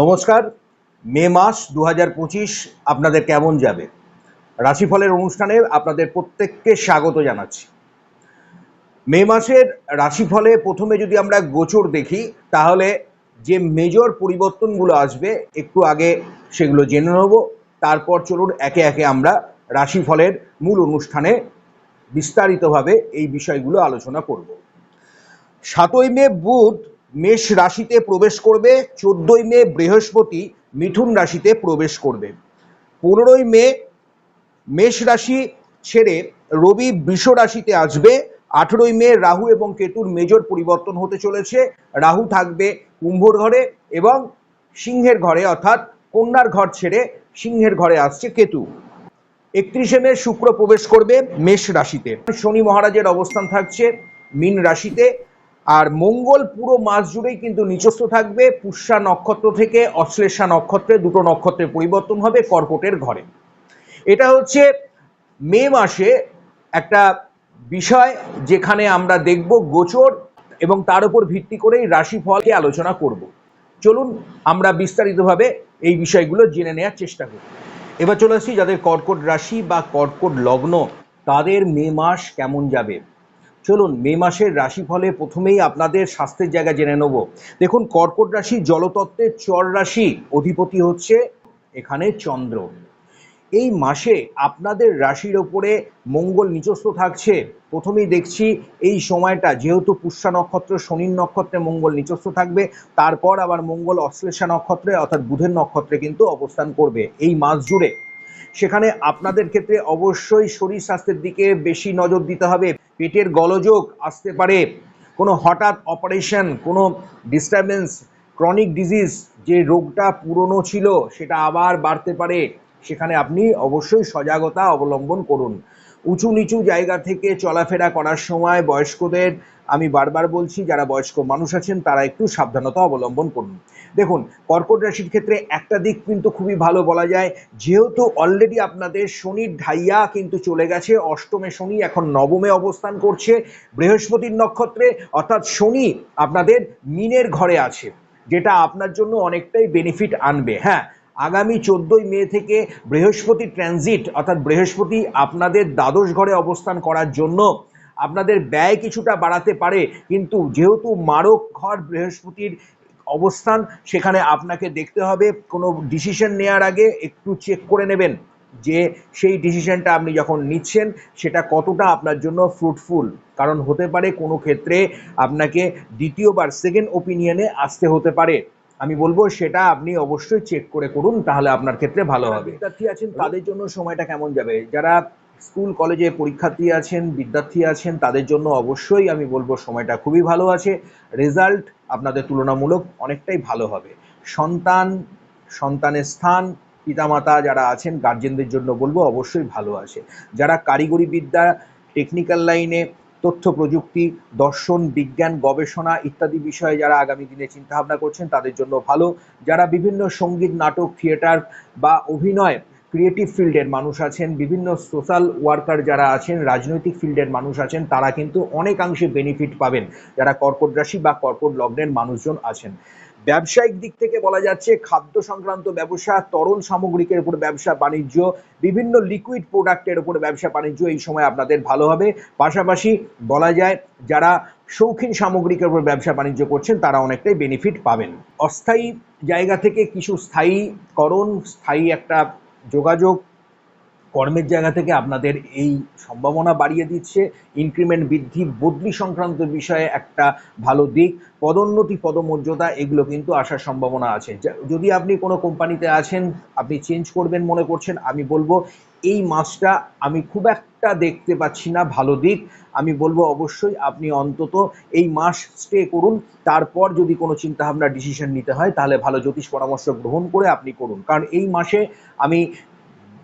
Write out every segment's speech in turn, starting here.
নমস্কার, মে মাস দু হাজার পঁচিশ আপনাদের কেমন যাবে? রাশিফলের অনুষ্ঠানে আপনাদের প্রত্যেককে স্বাগত জানাচ্ছি। মে মাসের রাশিফলে প্রথমে যদি আমরা গোচর দেখি, তাহলে যে মেজর পরিবর্তনগুলো আসবে, একটু আগে সেগুলো জেনে নেব। তারপর চলুন একে একে আমরা রাশিফলের মূল অনুষ্ঠানে বিস্তারিতভাবে এই বিষয়গুলো আলোচনা করব। সাতই মে বুধ মেষ রাশিতে প্রবেশ করবে, চোদ্দই মে বৃহস্পতি মিথুন রাশিতে প্রবেশ করবে। পনেরোই মে মেষ রাশি ছেড়ে রবি বৃষ রাশিতে আসবে, আঠেরোই মে রাহু এবং কেতুর মেজর পরিবর্তন হতে চলেছে। রাহু থাকবে কুম্ভর ঘরে এবং সিংহের ঘরে, অর্থাৎ কন্যার ঘর ছেড়ে সিংহের ঘরে আসছে কেতু। একত্রিশে মে শুক্র প্রবেশ করবে মেষ রাশিতে। শনি মহারাজের অবস্থান থাকছে মীন রাশিতে। আর মঙ্গল পুরো মাস জুড়েই কিন্তু নিচস্থ থাকবে। পুষ্যা নক্ষত্র থেকে অশ্লেষা নক্ষত্রে দুটো নক্ষত্রের পরিবর্তন হবে কর্কটের ঘরে। এটা হচ্ছে মে মাসে একটা বিষয় যেখানে আমরা দেখব গোচর এবং তার উপর ভিত্তি করেই রাশিফলকে আলোচনা করব। চলুন আমরা বিস্তারিতভাবে এই বিষয়গুলো জেনে নেওয়ার চেষ্টা করি। এবার চলে আসছি যাদের কর্কট রাশি বা কর্কট লগ্ন, তাদের মে মাস কেমন যাবে? চলুন, মে মাসের রাশিফলে প্রথমেই আপনাদের স্বাস্থ্যের জায়গা জেনে নেব। দেখুন, কর্কট রাশি, জলতত্ত্বের চর রাশি, অধিপতি হচ্ছে এখানে চন্দ্র। এই মাসে আপনাদের রাশির ওপরে মঙ্গল নিচস্থ থাকছে। প্রথমেই দেখছি এই সময়টা, যেহেতু পুষ্যা নক্ষত্র শনির নক্ষত্রে মঙ্গল নিচস্থ থাকবে, তারপর আবার মঙ্গল অশ্লেষা নক্ষত্রে, অর্থাৎ বুধের নক্ষত্রে কিন্তু অবস্থান করবে। এই মাস জুড়ে সেখানে আপনাদের ক্ষেত্রে অবশ্যই শরীর স্বাস্থ্যের দিকে বেশি নজর দিতে হবে। পেটের গলযোগ আসতে পারে। কোনো হঠাৎ অপারেশন, কোনো ডিস্টারবেন্স ক্রনিক ডিজিজ যে রোগটা পুরনো ছিল, সেটা আবার বাড়তে পারে। সেখানে আপনি অবশ্যই সজাগতা অবলম্বন করুন। উঁচু নিচু জায়গা থেকে চলাফেরা করার সময় বয়স্কদের, আমি বারবার বলছি, যারা বয়স্ক মানুষ আছেন, তারা একটু সাবধানতা অবলম্বন করুন। দেখুন, কর্কট রাশির ক্ষেত্রে একটা দিক কিন্তু খুবই ভালো বলা যায়, যেহেতু অলরেডি আপনাদের শনির ঢাইয়া কিন্তু চলে গেছে, অষ্টমে শনি, এখন নবমে অবস্থান করছে, বৃহস্পতির নক্ষত্রে, অর্থাৎ শনি আপনাদের মিনের ঘরে আছে, যেটা আপনার জন্য অনেকটাই বেনিফিট আনবে। হ্যাঁ আগামী চোদ্দোই মে থেকে বৃহস্পতি ট্রানজিট, অর্থাৎ বৃহস্পতি আপনাদের দ্বাদশ ঘরে অবস্থান করার জন্য আপনাদের ব্যয় কিছুটা বাড়াতে পারে, কিন্তু যেহেতু মারক ঘর বৃহস্পতির অবস্থান, সেখানে আপনাকে দেখতে হবে, কোনো ডিসিশন নেওয়ার আগে একটু চেক করে নেবেন যে সেই ডিসিশনটা আপনি যখন নিচ্ছেন, সেটা কতটা আপনার জন্য ফ্রুটফুল কারণ হতে পারে কোনো ক্ষেত্রে আপনাকে দ্বিতীয়বার সেকেন্ড ওপিনিয়নে আসতে হতে পারে। আমি বলব সেটা আপনি অবশ্যই চেক করে করুন তাহলে আপনার ক্ষেত্রে ভালো হবে। বিদ্যার্থী আছেন তাদের জন্য সময়টা কেমন যাবে? যারা স্কুল কলেজে পরীক্ষার্থী আছেন বিদ্যার্থী আছেন তাদের জন্য অবশ্যই আমি বলব সময়টা খুবই ভালো আছে। রেজাল্ট আপনাদের তুলনামূলক অনেকটাই ভালো হবে। সন্তান সন্তানের স্থান পিতামাতা যারা আছেন গার্জেনদের জন্য বলব অবশ্যই ভালো আছে। যারা কারিগরি বিদ্যা টেকনিক্যাল লাইনে তথ্য প্রযুক্তি, দর্শন, বিজ্ঞান, গবেষণা ইত্যাদি বিষয়ে যারা আগামী দিনে চিন্তা ভাবনা করছেন, তাদের জন্য ভালো। যারা বিভিন্ন সংগীত, নাটক, থিয়েটার বা অভিনয় ক্রিয়েটিভ ফিল্ডের মানুষ আছেন, বিভিন্ন সোশ্যাল ওয়ার্কার যারা আছেন, রাজনৈতিক ফিল্ডের মানুষ আছেন, তারা কিন্তু অনেকাংশে বেনিফিট পাবেন। যারা কর্কট রাশি বা কর্কট লগ্নের মানুষজন আছেন। ব্যবসায়িক দিক থেকে বলা যাচ্ছে খাদ্য সংক্রান্ত ব্যবসা, তরল সামগ্রিকের উপর ব্যবসা, বাণিজ্য, বিভিন্ন লিকুইড প্রোডাক্টের উপর ব্যবসা, বাণিজ্য এই সময় আপনাদের ভালো হবে। পাশাপাশি বলা যায়, যারা শৌখিন সামগ্রিকের উপর ব্যবসা, বাণিজ্য করছেন, তারা অনেকটাই বেনিফিট পাবেন। অস্থায়ী জায়গা থেকে কিছু স্থায়ীকরণ, স্থায়ী একটা যোগাযোগ কর্মের জায়গা থেকে আপনাদের এই সম্ভাবনা বাড়িয়ে দিচ্ছে। ইনক্রিমেন্ট বৃদ্ধি, বদলি সংক্রান্ত বিষয়ে একটা ভালো দিক। পদোন্নতি, পদমর্যাদা, এগুলো কিন্তু আসার সম্ভাবনা আছে। যদি আপনি কোনো কোম্পানিতে আছেন, আপনি চেঞ্জ করবেন মনে করছেন, আমি বলব এই মাসটা আমি খুব একটা দেখতে পাচ্ছি না ভালো দিক। আমি বলব অবশ্যই আপনি অন্তত এই মাস স্টে করুন। তারপর যদি কোনো চিন্তাভাবনা ডিসিশন নিতে হয়, তাহলে ভালো জ্যোতিষ পরামর্শ গ্রহণ করে আপনি করুন। কারণ এই মাসে আমি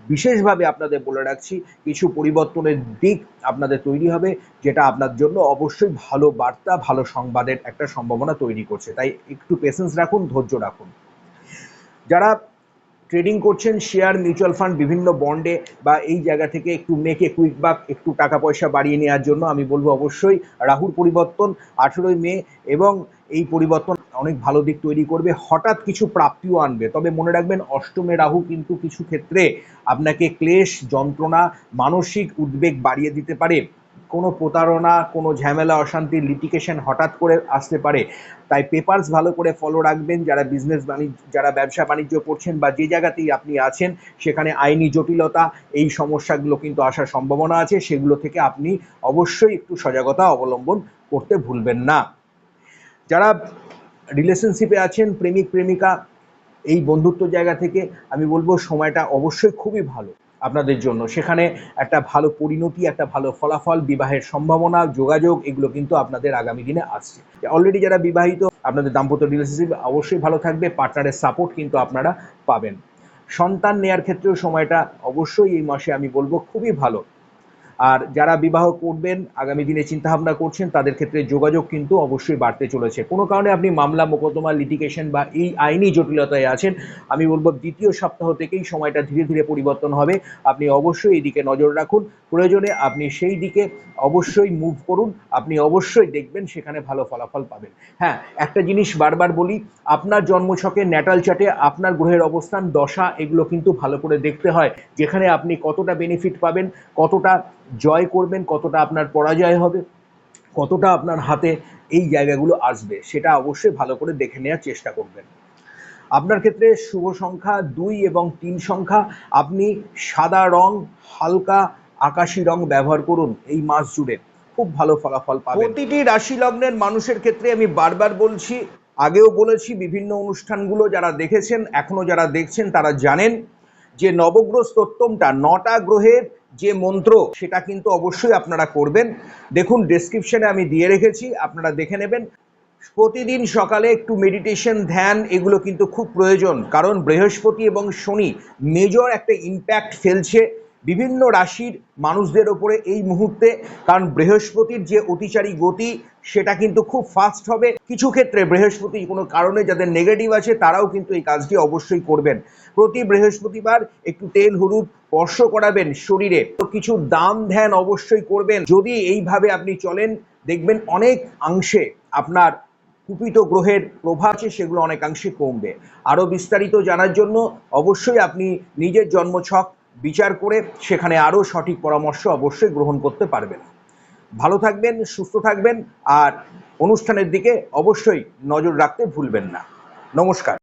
বিশেষভাবে আপনাদের বলে রাখছি, কিছু পরিবর্তনের দিক আপনাদের তৈরি হবে, যেটা আপনার জন্য অবশ্যই ভালো বার্তা, ভালো সংবাদের একটা সম্ভাবনা তৈরি করছে। তাই একটু পেশেন্স রাখুন, ধৈর্য রাখুন। যারা ট্রেডিং করছেন শেয়ার মিউচুয়াল ফান্ড বিভিন্ন বন্ডে বা এই জায়গা থেকে একটু মেকে কুইক বাক একটু টাকা পয়সা বাড়িয়ে নেওয়ার জন্য আমি বলব অবশ্যই রাহুর পরিবর্তন আঠেরোই মে এবং এই পরিবর্তন অনেক ভালো দিক তৈরি করবে। হঠাৎ কিছু প্রাপ্তিও আনবে। তবে মনে রাখবেন, অষ্টমে রাহু কিন্তু কিছু ক্ষেত্রে আপনাকে ক্লেশ, যন্ত্রণা, মানসিক উদ্বেগ বাড়িয়ে দিতে পারে। কোনো প্রতারণা, কোনো ঝামেলা, অশান্তি লিটিকেশন হঠাৎ করে আসতে পারে। তাই পেপারস ভালো করে ফলো রাখবেন। যারা বিজনেস বাণিজ্য, যারা ব্যবসা বাণিজ্য করছেন বা যে জায়গাতেই আপনি আছেন, সেখানে আইনি জটিলতা, এই সমস্যাগুলো কিন্তু আসার সম্ভাবনা আছে। সেগুলো থেকে আপনি অবশ্যই একটু সজাগতা অবলম্বন করতে ভুলবেন না। যারা রিলেশনশিপে আছেন, প্রেমিক, প্রেমিকা, এই বন্ধুত্ব জায়গা থেকে, আমি বলব সময়টা অবশ্যই খুবই ভালো। আপনাদের জন্য। সেখানে একটা ভালো পরিণতি, একটা ভালো ফলাফল, বিবাহের সম্ভাবনা, যোগাযোগ, এগুলো কিন্তু আপনাদের আগামী দিনে আসছে। অলরেডি যারা বিবাহিত, আপনাদের দাম্পত্য রিলেশনশিপ অবশ্যই ভালো থাকবে পার্টনারের সাপোর্ট কিন্তু আপনারা পাবেন। সন্তান নেয়ার ক্ষেত্রেও সময়টা অবশ্যই এই মাসে আমি বলব খুবই ভালো। আর যারা বিবাহ করবেন, আগামী দিনে চিন্তাভাবনা করছেন, তাদের ক্ষেত্রে যোগাযোগ কিন্তু অবশ্যই বাড়তে চলেছে। কোনো কারণে আপনি মামলা, মোকদ্দমা লিটিগেশন বা এই আইনি জটিলতায় আছেন, আমি বলব দ্বিতীয় সপ্তাহ থেকেই সময়টা ধীরে ধীরে পরিবর্তন হবে। আপনি অবশ্যই এই দিকে নজর রাখুন। প্রয়োজনে আপনি সেই দিকে অবশ্যই মুভ করুন। আপনি অবশ্যই দেখবেন সেখানে ভালো ফলাফল পাবেন। হ্যাঁ একটা জিনিস বারবার বলি, আপনার জন্মছকে ন্যাটাল চার্টে আপনার গ্রহের অবস্থান, দশা, এগুলো কিন্তু ভালো করে দেখতে হয়, যেখানে আপনি কতটা বেনিফিট পাবেন, কতটা জয় করবেন, কতটা আপনার পরাজয় হবে, কতটা আপনার হাতে এই জায়গাগুলো আসবে, সেটা অবশ্যই ভালো করে দেখে নেওয়ার চেষ্টা করবেন। আপনার ক্ষেত্রে শুভ সংখ্যা দুই এবং তিন সংখ্যা, আপনি সাদা রং, হালকা আকাশি রং ব্যবহার করুন এই মাস জুড়ে, খুব ভালো ফলাফল পাবেন। প্রতিটি রাশি লগ্নের মানুষের ক্ষেত্রে আমি বারবার বলছি, আগেও বলেছি বিভিন্ন অনুষ্ঠানগুলো যারা দেখেছেন, এখনও যারা দেখছেন, তারা জানেন যে নবগ্রহ স্তোত্তমটা নটা গ্রহের যে মন্ত্র, সেটা কিন্তু অবশ্যই আপনারা করবেন। দেখুন ডেসক্রিপশনে আমি দিয়ে রেখেছি, আপনারা দেখে নেবেন। প্রতিদিন সকালে একটু মেডিটেশন ধ্যান, এগুলো কিন্তু খুব প্রয়োজন। কারণ বৃহস্পতি এবং শনি মেজর একটা ইম্প্যাক্ট ফেলছে। বিভিন্ন রাশির মানুষদের ওপরে এই মুহূর্তে, কারণ বৃহস্পতির যে অতিচারী গতি, সেটা কিন্তু খুব ফাস্ট হবে। কিছু ক্ষেত্রে বৃহস্পতি কোনো কারণে যাদের নেগেটিভ আছে, তারাও কিন্তু এই কাজটি অবশ্যই করবেন। প্রতি বৃহস্পতিবার একটু তেল, হলুদ, স্পর্শ করাবেন শরীরে। তো কিছু দাম ধ্যান অবশ্যই করবেন। যদি এইভাবে আপনি চলেন, দেখবেন অনেক অংশে আপনার কুপিত গ্রহের প্রভাব আছে, সেগুলো অনেকাংশে কমবে। আরও বিস্তারিত জানার জন্য অবশ্যই আপনি নিজের জন্মছক বিচার করে সেখানে আরও সঠিক পরামর্শ অবশ্যই গ্রহণ করতে পারবেন ভালো থাকবেন, সুস্থ থাকবেন, আর অনুষ্ঠানের দিকে অবশ্যই নজর রাখতে ভুলবেন না। নমস্কার।